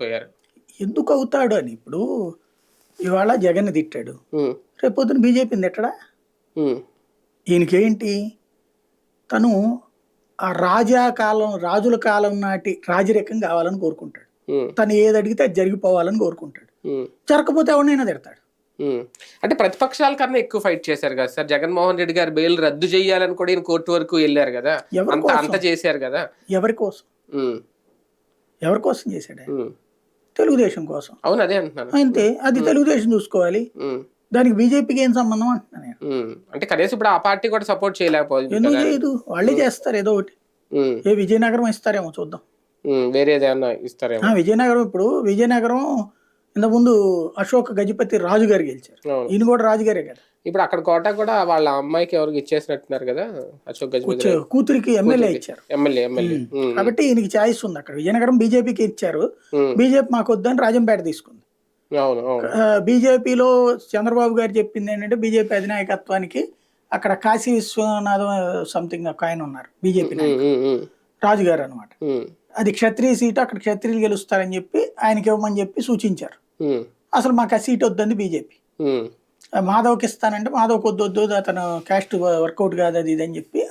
పోయారు. ఎందుకు అవుతాడు అని ఇప్పుడు ఇవాళ జగన్ తిట్టాడు. ఉమ్, రేపు పొద్దున బీజేపీని తిట్టడా? ఈయనకేంటి? తను ఆ రాజా కాలం రాజుల కాలం నాటి రాజరికం కావాలని కోరుకుంటాడు. తను ఏది అడిగితే అది జరిగిపోవాలని కోరుకుంటాడు. జరగకపోతే ఎవరినైనా తిడతాడు. అంటే ప్రతిపక్షాల కన్నా ఎక్కువ ఫైట్ చేశారు కదా సార్. జగన్మోహన్ రెడ్డి గారు బెయిల్ రద్దు చేయాలని కూడా ఈయన కోర్టు వరకు వెళ్ళారు కదా. ఎవరి అంత? అంత చేశారు కదా. ఎవరి కోసం? ఎవరి కోసం చేశాడు. తెలుగుదేశం కోసం. అవును అదే అంటున్నాను. అంతే. అది తెలుగుదేశం చూసుకోవాలి. దానికి బీజేపీకి ఏం సంబంధం అంటున్నాను నేను. అంటే కనీసం ఇప్పుడు ఆ పార్టీ కూడా సపోర్ట్ చేయలేకపోయింది ఎందుకు చేయదు? వాళ్ళే చేస్తారు ఏదో ఒకటి. ఏ విజయనగరం ఇస్తారేమో చూద్దాం. ఉమ్. వేరేది ఏమన్నా ఇస్తారేమో? విజయనగరం ఇప్పుడు విజయనగరం ఇంతకుముందు అశోక్ గజపతి రాజు గారు గెలిచారు. ఈయన కూడా రాజుగారే కదా. ఇప్పుడు అక్కడ కోట కూడా వాళ్ళ అమ్మాయికి ఎవరికి ఇచ్చేసినట్టున్నారు కదా అశోక్ గజపతి కూతురికి ఎమ్మెల్యే ఇచ్చారు. ఎమ్మెల్యే ఎమ్మెల్యే కాబట్టి ఈయనకి ఛాయిస్ ఉంది అక్కడ. విజయనగరం బీజేపీకి ఇచ్చారు. బీజేపీ మాకు వద్దని రాజంపేట తీసుకుంది. బీజేపీలో చంద్రబాబు గారు చెప్పింది ఏంటంటే బీజేపీ అధినాయకత్వానికి అక్కడ కాశీ విశ్వనాథం సంథింగ్ ఒక ఆయన ఉన్నారు బీజేపీ ఉమ్, ఉమ్, ఉమ్, రాజు గారు అనమాట అది క్షత్రియ సీటు అక్కడ క్షత్రియులు గెలుస్తారని చెప్పి ఆయనకి ఇవ్వమని చెప్పి సూచించారు. అసలు మాకు ఆ సీట్ వద్దంది బీజేపీ. మాధవ్కి ఇస్తానంటే మాధవ్కి వద్దు వద్దు అతను క్యాస్ట్ వర్కౌట్ కాదు అది ఇది అని చెప్పి